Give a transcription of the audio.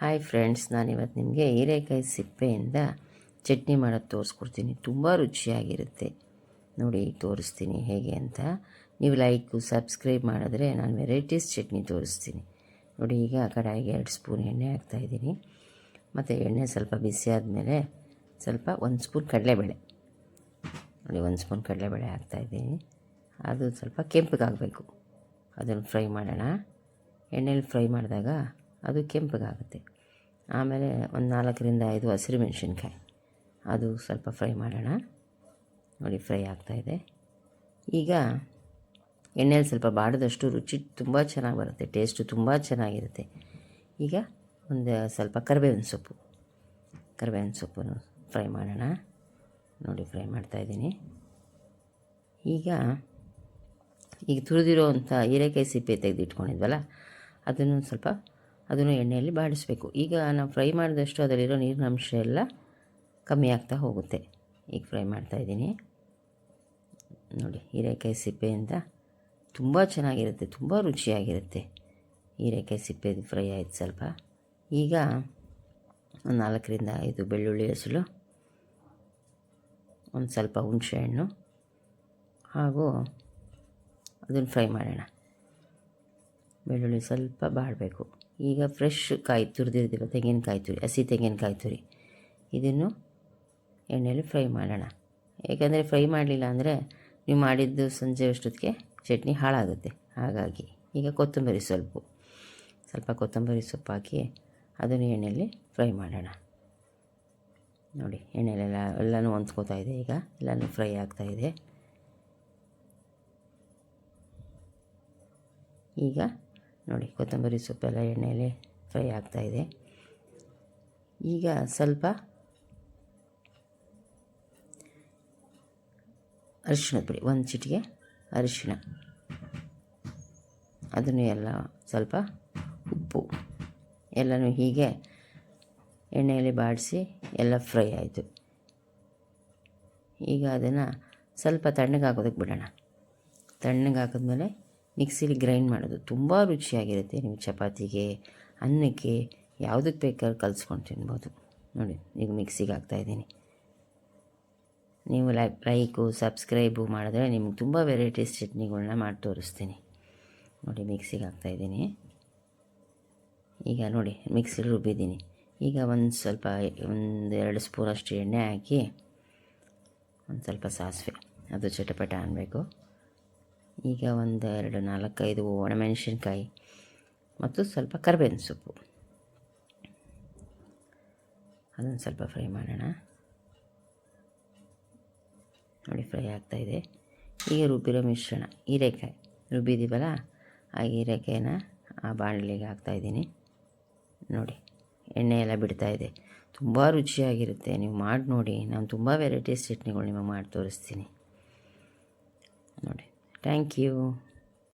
Hi friends, ನಾನಿವತ್ತು ನಿಮಗೆ ಹೀರೆಕಾಯಿ ಸಿಪ್ಪೆಯಿಂದ ಚಟ್ನಿ ಮಾಡೋದು ತೋರಿಸ್ಕೊಡ್ತೀನಿ. ತುಂಬ ರುಚಿಯಾಗಿರುತ್ತೆ. ನೋಡಿ, ತೋರಿಸ್ತೀನಿ ಹೇಗೆ ಅಂತ. ನೀವು ಲೈಕು, ಸಬ್ಸ್ಕ್ರೈಬ್ ಮಾಡಿದ್ರೆ ನಾನು ವೆರೈಟೀಸ್ ಚಟ್ನಿ ತೋರಿಸ್ತೀನಿ. ನೋಡಿ, ಈಗ ಕಡಾಯಿಗೆ ಎರಡು ಸ್ಪೂನ್ ಎಣ್ಣೆ ಹಾಕ್ತಾಯಿದ್ದೀನಿ ಮತ್ತು ಎಣ್ಣೆ ಸ್ವಲ್ಪ ಬಿಸಿ ಆದಮೇಲೆ ಸ್ವಲ್ಪ ಒಂದು ಸ್ಪೂನ್ ಕಡಲೆಬೇಳೆ. ನೋಡಿ, ಒಂದು ಸ್ಪೂನ್ ಕಡಲೆಬೇಳೆ ಹಾಕ್ತಾಯಿದ್ದೀನಿ ಅದು ಸ್ವಲ್ಪ ಕೆಂಪಗಾಗಬೇಕು. ಅದನ್ನು ಫ್ರೈ ಮಾಡೋಣ. ಎಣ್ಣೆಲಿ ಫ್ರೈ ಮಾಡಿದಾಗ ಅದು ಕೆಂಪಗಾಗುತ್ತೆ. ಆಮೇಲೆ ಒಂದು ನಾಲ್ಕರಿಂದ ಐದು ಹಸಿರು ಮೆಣಸಿನ್ಕಾಯಿ. ಅದು ಸ್ವಲ್ಪ ಫ್ರೈ ಮಾಡೋಣ. ನೋಡಿ ಫ್ರೈ ಆಗ್ತಾಯಿದೆ ಈಗ ಎಣ್ಣೆಯಲ್ಲಿ ಸ್ವಲ್ಪ ಬಾಡದಷ್ಟು ರುಚಿ ತುಂಬ ಚೆನ್ನಾಗಿ ಬರುತ್ತೆ. ಟೇಸ್ಟು ತುಂಬ ಚೆನ್ನಾಗಿರುತ್ತೆ. ಈಗ ಒಂದು ಸ್ವಲ್ಪ ಕರಿಬೇವಿನ ಸೊಪ್ಪು. ಕರಿಬೇವಿನ ಸೊಪ್ಪನ್ನು ಫ್ರೈ ಮಾಡೋಣ. ನೋಡಿ ಫ್ರೈ ಮಾಡ್ತಾಯಿದ್ದೀನಿ ಈಗ ಈಗ ತುರಿದಿರೋವಂಥ ಹೀರೆಕಾಯಿ ಸಿಪ್ಪೆ ತೆಗೆದಿಟ್ಕೊಂಡಿದ್ವಲ್ಲ, ಅದನ್ನು ಸ್ವಲ್ಪ ಅದನ್ನು ಎಣ್ಣೆಯಲ್ಲಿ ಬಾಡಿಸಬೇಕು. ಈಗ ನಾವು ಫ್ರೈ ಮಾಡಿದಷ್ಟು ಅದರಲ್ಲಿರೋ ನೀರಿನ ಅಂಶ ಎಲ್ಲ ಕಮ್ಮಿ ಆಗ್ತಾ ಹೋಗುತ್ತೆ. ಈಗ ಫ್ರೈ ಮಾಡ್ತಾಯಿದ್ದೀನಿ ನೋಡಿ, ಹೀರೆಕಾಯಿ ಸಿಪ್ಪೆಯಿಂದ ತುಂಬ ಚೆನ್ನಾಗಿರುತ್ತೆ, ತುಂಬ ರುಚಿಯಾಗಿರುತ್ತೆ ಹೀರೆಕಾಯಿ ಸಿಪ್ಪೆ ಫ್ರೈ ಆಯಿತು ಸ್ವಲ್ಪ. ಈಗ ಒಂದು ನಾಲ್ಕರಿಂದ ಐದು ಬೆಳ್ಳುಳ್ಳಿ ಹಸಲು ಒಂದು ಸ್ವಲ್ಪ ಹುಣಸೆಹಣ್ಣು ಹಾಗೂ ಅದನ್ನು ಫ್ರೈ ಮಾಡೋಣ. ಬೆಳ್ಳುಳ್ಳಿ ಸ್ವಲ್ಪ ಬಾಡಬೇಕು. ಈಗ ಫ್ರೆಶ್ ಕಾಯಿ ತುರಿದಿರ್ದಿರೋ ತೆಂಗಿನಕಾಯಿ ತುರಿ, ಹಸಿ ತೆಂಗಿನಕಾಯಿ ತುರಿ. ಇದನ್ನು ಎಣ್ಣೆಯಲ್ಲಿ ಫ್ರೈ ಮಾಡೋಣ. ಏಕೆಂದರೆ ಫ್ರೈ ಮಾಡಲಿಲ್ಲ ಅಂದರೆ ನೀವು ಮಾಡಿದ್ದು ಸಂಜೆ ಅಷ್ಟೊತ್ತಿಗೆ ಚಟ್ನಿ ಹಾಳಾಗುತ್ತೆ. ಹಾಗಾಗಿ ಈಗ ಕೊತ್ತಂಬರಿ ಸ್ವಲ್ಪ ಸ್ವಲ್ಪ ಕೊತ್ತಂಬರಿ ಸೊಪ್ಪು ಹಾಕಿ ಅದನ್ನು ಎಣ್ಣೆಯಲ್ಲಿ ಫ್ರೈ ಮಾಡೋಣ. ನೋಡಿ, ಎಣ್ಣೆಲೆಲ್ಲ ಎಲ್ಲನೂ ಹೊಂದ್ಕೋತಾ ಇದೆ ಈಗ. ಎಲ್ಲನೂ ಫ್ರೈ ಆಗ್ತಾಯಿದೆ ಈಗ ನೋಡಿ, ಕೊತ್ತಂಬರಿ ಸೊಪ್ಪೆಲ್ಲ ಎಣ್ಣೆಯಲ್ಲಿ ಫ್ರೈ ಆಗ್ತಾಯಿದೆ ಈಗ ಸ್ವಲ್ಪ ಅರಿಶಿಣದ ಪುಡಿ, ಒಂದು ಚಿಟಿಗೆ ಅರಿಶಿಣ. ಅದನ್ನು ಎಲ್ಲ ಸ್ವಲ್ಪ ಉಪ್ಪು, ಎಲ್ಲನೂ ಹೀಗೆ ಎಣ್ಣೆಯಲ್ಲಿ ಬಾಡಿಸಿ ಎಲ್ಲ ಫ್ರೈ ಆಯಿತು. ಈಗ ಅದನ್ನು ಸ್ವಲ್ಪ ತಣ್ಣಗೆ ಹಾಕೋದಕ್ಕೆ ಬಿಡೋಣ. ತಣ್ಣಗೆ ಹಾಕಿದ್ಮೇಲೆ ಮಿಕ್ಸಿಲಿ ಗ್ರೈಂಡ್ ಮಾಡೋದು ತುಂಬ ರುಚಿಯಾಗಿರುತ್ತೆ. ನಿಮ್ಮ ಚಪಾತಿಗೆ, ಅನ್ನಕ್ಕೆ ಯಾವುದಕ್ಕೆ ಬೇಕಾದ್ರೂ ಕಲಿಸ್ಕೊಂಡು ತಿನ್ಬೋದು. ನೋಡಿ, ಈಗ ಮಿಕ್ಸಿಗೆ ಹಾಕ್ತಾಯಿದ್ದೀನಿ ನೀವು ಲೈಕ್ ಲೈಕು, ಸಬ್ಸ್ಕ್ರೈಬು ಮಾಡಿದ್ರೆ ನಿಮ್ಗೆ ತುಂಬ ವೆರೈಟೀಸ್ ಚಟ್ನಿಗಳನ್ನ ಮಾಡಿ ತೋರಿಸ್ತೀನಿ. ನೋಡಿ, ಮಿಕ್ಸಿಗೆ ಹಾಕ್ತಾಯಿದ್ದೀನಿ ಈಗ ನೋಡಿ, ಮಿಕ್ಸಿಲಿ ರುಬ್ಬಿದ್ದೀನಿ. ಈಗ ಒಂದು ಸ್ವಲ್ಪ, ಒಂದು ಎರಡು ಸ್ಪೂನಷ್ಟು ಎಣ್ಣೆ ಹಾಕಿ ಒಂದು ಸ್ವಲ್ಪ ಸಾಸಿವೆ, ಅದು ಚಟಪಟ ಅನ್ನಬೇಕು ಈಗ ಒಂದು ಎರಡು ನಾಲ್ಕೈದು ಒಣಮೆಣಸಿನ್ಕಾಯಿ ಮತ್ತು ಸ್ವಲ್ಪ ಕರ್ಬೇವಿನ ಸೊಪ್ಪು. ಅದನ್ನು ಸ್ವಲ್ಪ ಫ್ರೈ ಮಾಡೋಣ. ನೋಡಿ, ಫ್ರೈ ಆಗ್ತಾಯಿದೆ ಈಗ ರುಬ್ಬಿರೋ ಮಿಶ್ರಣ, ಹೀರೆಕಾಯಿ. ರುಬ್ಬಿದ್ದೀವಲ್ಲ? ಆ ಹೀರೆಕಾಯಿನ ಆ ಬಾಣಲಿಗೆ ಹಾಕ್ತಾಯಿದ್ದೀನಿ ನೋಡಿ, ಎಣ್ಣೆ ಎಲ್ಲ ಬಿಡ್ತಾಯಿದೆ ತುಂಬ ರುಚಿಯಾಗಿರುತ್ತೆ. ನೀವು ಮಾಡಿ ನೋಡಿ. ನಾನು ತುಂಬ ವೆರೈಟೀಸ್ ಚಟ್ನಿಗಳು ನಿಮಗೆ ಮಾಡಿ ತೋರಿಸ್ತೀನಿ. ನೋಡಿ. Thank you.